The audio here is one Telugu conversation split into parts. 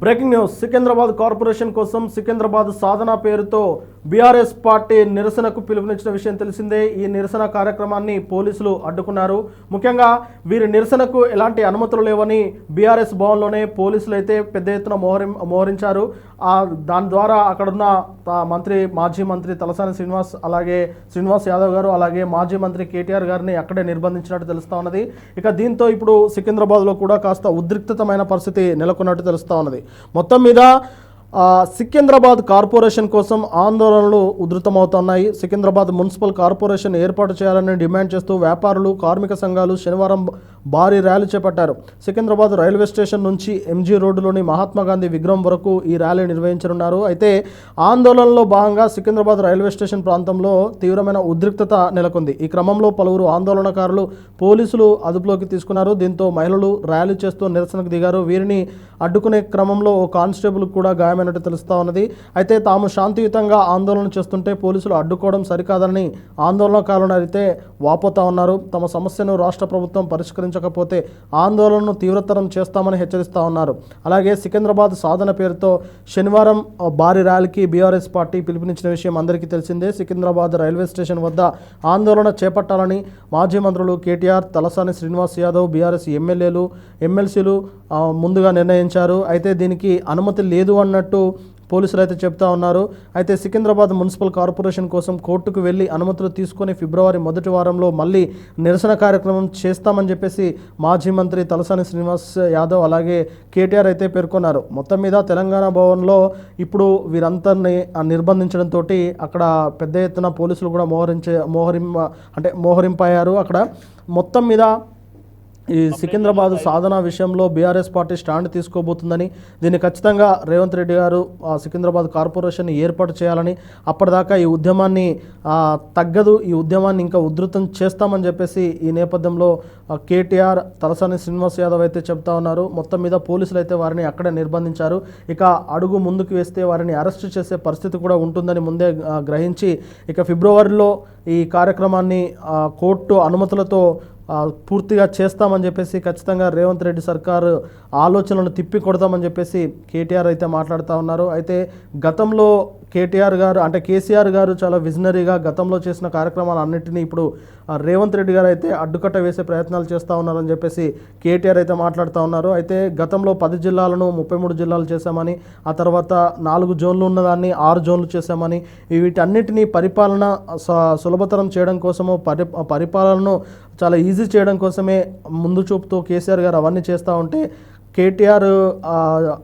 Breaking news. సికింద్రాబాద్ కార్పొరేషన్ కోసం సికింద్రాబాద్ సాధన పేరుతో బీఆర్ఎస్ పార్టీ నిరసనకు పిలుపునిచ్చిన విషయం తెలిసిందే. ఈ నిరసన కార్యక్రమాన్ని పోలీసులు అడ్డుకున్నారు. ముఖ్యంగా వీరి నిరసనకు ఎలాంటి అనుమతులు లేవని బీఆర్ఎస్ భవన్లోనే పోలీసులు అయితే పెద్ద ఎత్తున మోహరి మోహరించారు. దాని ద్వారా అక్కడున్న మంత్రి మాజీ మంత్రి తలసాని శ్రీనివాస్ అలాగే శ్రీనివాస్ యాదవ్ గారు అలాగే మాజీ మంత్రి కేటీఆర్ గారిని అక్కడే నిర్బంధించినట్టు తెలుస్తూ ఉన్నది. ఇక దీంతో ఇప్పుడు సికింద్రాబాద్లో కూడా కాస్త ఉద్రిక్తమైన పరిస్థితి నెలకొన్నట్టు తెలుస్తూ ఉన్నది. మొత్తం మీద సికింద్రాబాద్ కార్పొరేషన్ కోసం ఆందోళనలు ఉధృతమవుతున్నాయి. సికింద్రాబాద్ మున్సిపల్ కార్పొరేషన్ ఏర్పాటు చేయాలని డిమాండ్ చేస్తూ వ్యాపారులు కార్మిక సంఘాలు శనివారం భారీ ర్యాలీ చేపట్టారు. సికింద్రాబాద్ రైల్వే స్టేషన్ నుంచి ఎంజీ రోడ్డులోని మహాత్మాగాంధీ విగ్రహం వరకు ఈ ర్యాలీ నిర్వహించనున్నారు. అయితే ఆందోళనలో భాగంగా సికింద్రాబాద్ రైల్వే స్టేషన్ ప్రాంతంలో తీవ్రమైన ఉద్రిక్తత నెలకొంది. ఈ క్రమంలో పలువురు ఆందోళనకారులు పోలీసులు అదుపులోకి తీసుకున్నారు. దీంతో మహిళలు ర్యాలీ చేస్తూ నిరసనకు దిగారు. వీరిని అడ్డుకునే క్రమంలో ఓ కానిస్టేబుల్ కూడా గాయమైనట్టు తెలుస్తా ఉన్నది. అయితే తాము శాంతియుతంగా ఆందోళన చేస్తుంటే పోలీసులు అడ్డుకోవడం సరికాదని ఆందోళనకారులు అయితే వాపోతా ఉన్నారు. తమ సమస్యను రాష్ట్ర ప్రభుత్వం పరిష్కరించకపోతే ఆందోళనను తీవ్రతరం చేస్తామని హెచ్చరిస్తా ఉన్నారు. అలాగే సికింద్రాబాద్ సాధన పేరుతో శనివారం భారీ ర్యాలీకి బీఆర్ఎస్ పార్టీ పిలుపునిచ్చిన విషయం అందరికీ తెలిసిందే. సికింద్రాబాద్ రైల్వే స్టేషన్ వద్ద ఆందోళన చేపట్టాలని మాజీ మంత్రులు కేటీఆర్ తలసాని శ్రీనివాస్ యాదవ్ బీఆర్ఎస్ ఎమ్మెల్యేలు ఎమ్మెల్సీలు ముందుగా నిర్ణయం నిర్ణయించారు అయితే దీనికి అనుమతి లేదు అన్నట్టు పోలీసులు అయితే చెప్తా ఉన్నారు. అయితే సికింద్రాబాద్ మున్సిపల్ కార్పొరేషన్ కోసం కోర్టుకు వెళ్ళి అనుమతులు తీసుకొని ఫిబ్రవరి మొదటి వారంలో మళ్ళీ నిరసన కార్యక్రమం చేస్తామని చెప్పేసి మాజీ మంత్రి తలసాని శ్రీనివాస్ యాదవ్ అలాగే కేటీఆర్ అయితే పేర్కొన్నారు. మొత్తం మీద తెలంగాణ భవన్లో ఇప్పుడు వీరందరినీ నిర్బంధించడంతో అక్కడ పెద్ద ఎత్తున పోలీసులు కూడా మోహరించే మోహరిం అంటే మోహరింపయ్యారు. అక్కడ మొత్తం మీద ఈ సికింద్రాబాద్ సాధన విషయంలో బీఆర్ఎస్ పార్టీ స్టాండ్ తీసుకోబోతుందని దీన్ని ఖచ్చితంగా రేవంత్ రెడ్డి గారు ఆ, సికింద్రాబాద్ కార్పొరేషన్ ఏర్పాటు చేయాలని అప్పటిదాకా ఈ ఉద్యమాన్ని తగ్గదు ఈ ఉద్యమాన్ని ఇంకా ఉధృతం చేస్తామని చెప్పేసి ఈ నేపథ్యంలో కేటీఆర్ తలసాని శ్రీనివాస్ యాదవ్ అయితే చెప్తా ఉన్నారు. మొత్తం మీద పోలీసులు అయితే వారిని అక్కడే నిర్బంధించారు. ఇక అడుగు ముందుకు వేస్తే వారిని అరెస్ట్ చేసే పరిస్థితి కూడా ఉంటుందని ముందే గ్రహించి ఇక ఫిబ్రవరిలో ఈ కార్యక్రమాన్ని కోర్టు అనుమతులతో పూర్తిగా చేస్తామని చెప్పేసి ఖచ్చితంగా రేవంత్ రెడ్డి సర్కారు ఆలోచనలను తిప్పి కొడతామని చెప్పేసి కేటీఆర్ అయితే మాట్లాడుతూ ఉన్నారు. అయితే గతంలో కేటీఆర్ గారు అంటే కేసీఆర్ గారు చాలా విజనరీగా గతంలో చేసిన కార్యక్రమాలన్నింటినీ ఇప్పుడు రేవంత్ రెడ్డి గారు అయితే అడ్డుకట్ట వేసే ప్రయత్నాలు చేస్తూ ఉన్నారని చెప్పేసి కేటీఆర్ అయితే మాట్లాడుతూ ఉన్నారు. అయితే గతంలో పది జిల్లాలను ముప్పై మూడు జిల్లాలు చేశామని ఆ తర్వాత నాలుగు జోన్లు ఉన్నదాన్ని ఆరు జోన్లు చేశామని వీటన్నిటినీ పరిపాలన స- సులభతరం చేయడం కోసము పరి పరిపాలనను చాలా ఈజీ చేయడం కోసమే ముందు చూపుతూ కేసీఆర్ గారు అవన్నీ చేస్తూ ఉంటే కేటీఆర్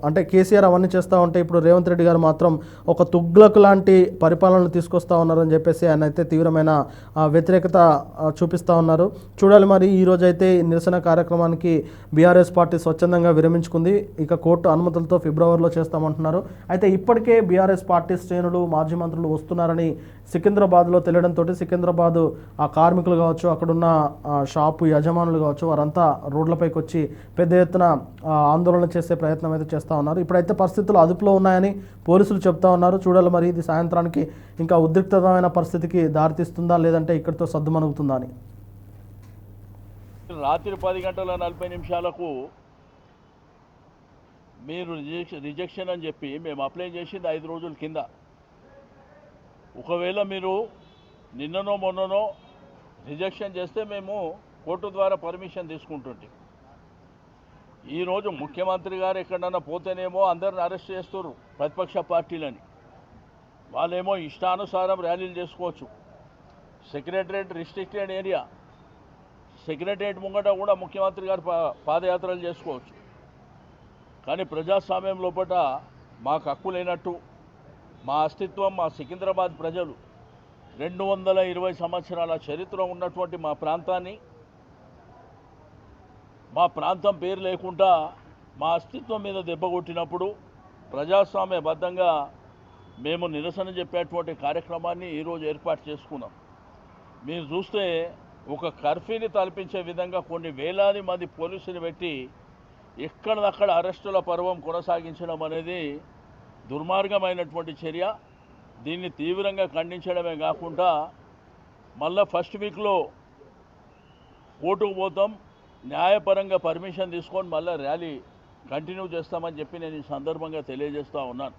అంటే కేసీఆర్ అవన్నీ చేస్తూ ఉంటే ఇప్పుడు రేవంత్ రెడ్డి గారు మాత్రం ఒక తుగ్లక్ లాంటి పరిపాలనలు తీసుకొస్తా ఉన్నారని చెప్పేసి ఆయన అయితే తీవ్రమైన వ్యతిరేకత చూపిస్తూ ఉన్నారు. చూడాలి మరి ఈరోజు అయితే నిరసన కార్యక్రమానికి బీఆర్ఎస్ పార్టీ స్వచ్ఛందంగా విరమించుకుంది. ఇక కోర్టు అనుమతులతో ఫిబ్రవరిలో చేస్తామంటున్నారు. అయితే ఇప్పటికే బీఆర్ఎస్ పార్టీ శ్రేణులు మాజీ మంత్రులు వస్తున్నారని సికింద్రాబాద్లో తెలియడంతో సికింద్రాబాద్ ఆ కార్మికులు కావచ్చు అక్కడున్న షాపు యజమానులు కావచ్చు వారంతా రోడ్లపైకి వచ్చి పెద్ద ఎత్తున ఆ, ఆందోళన చేసే ప్రయత్నం అయితే చేస్తూ ఉన్నారు. ఇప్పుడైతే పరిస్థితులు అదుపులో ఉన్నాయని పోలీసులు చెప్తా ఉన్నారు. చూడాలి మరి ఇది సాయంత్రానికి ఇంకా ఉద్రిక్తమైన పరిస్థితికి దారితీస్తుందా లేదంటే ఇక్కడితో సద్దుమణుగుతుందా అని. రాత్రి పది గంటల నలభై నిమిషాలకు మీరు రిజెక్షన్ రిజెక్షన్ అని చెప్పి మేము అప్లై చేసింది ఐదు రోజుల కింద. ఒకవేళ మీరు నిన్ననో మొన్ననో రిజెక్షన్ చేస్తే మేము కోర్టు ద్వారా పర్మిషన్ తీసుకుంటుంటే ఈరోజు ముఖ్యమంత్రి గారు ఎక్కడన్నా పోతేనేమో అందరిని అరెస్ట్ చేస్తారు ప్రతిపక్ష పార్టీలని. వాళ్ళేమో ఇష్టానుసారం ర్యాలీలు చేసుకోవచ్చు. Secretariat restricted area. సెక్రటరేట్ ముంగట కూడా ముఖ్యమంత్రి గారు పా- పాదయాత్రలు చేసుకోవచ్చు. కానీ ప్రజాస్వామ్యం లోపల మాకు హక్కు లేనట్టు మా అస్తిత్వం మా సికింద్రాబాద్ ప్రజలు రెండు వందల ఇరవై సంవత్సరాల చరిత్ర ఉన్నటువంటి మా ప్రాంతాన్ని ప్రాంతం పేరు లేకుండా మా అస్తిత్వం మీద దెబ్బ కొట్టినప్పుడు ప్రజాస్వామ్యబద్ధంగా మేము నిరసన చెప్పేటువంటి కార్యక్రమాన్ని ఈరోజు ఏర్పాటు చేసుకున్నాం. మీరు చూస్తే ఒక కర్ఫ్యూని తలపించే విధంగా కొన్ని వేలాది మంది పోలీసులు పెట్టి ఎక్కడదక్కడ అరెస్టుల పర్వం కొనసాగించడం అనేది దుర్మార్గమైనటువంటి చర్య. దీన్ని తీవ్రంగా ఖండించడమే కాకుండా మళ్ళా ఫస్ట్ వీక్లో కోర్టుకు పోతాం. న్యాయపరంగా పర్మిషన్ తీసుకొని మళ్ళీ ర్యాలీ కంటిన్యూ చేస్తామని చెప్పి నేను ఈ సందర్భంగా తెలియజేస్తూ ఉన్నాను.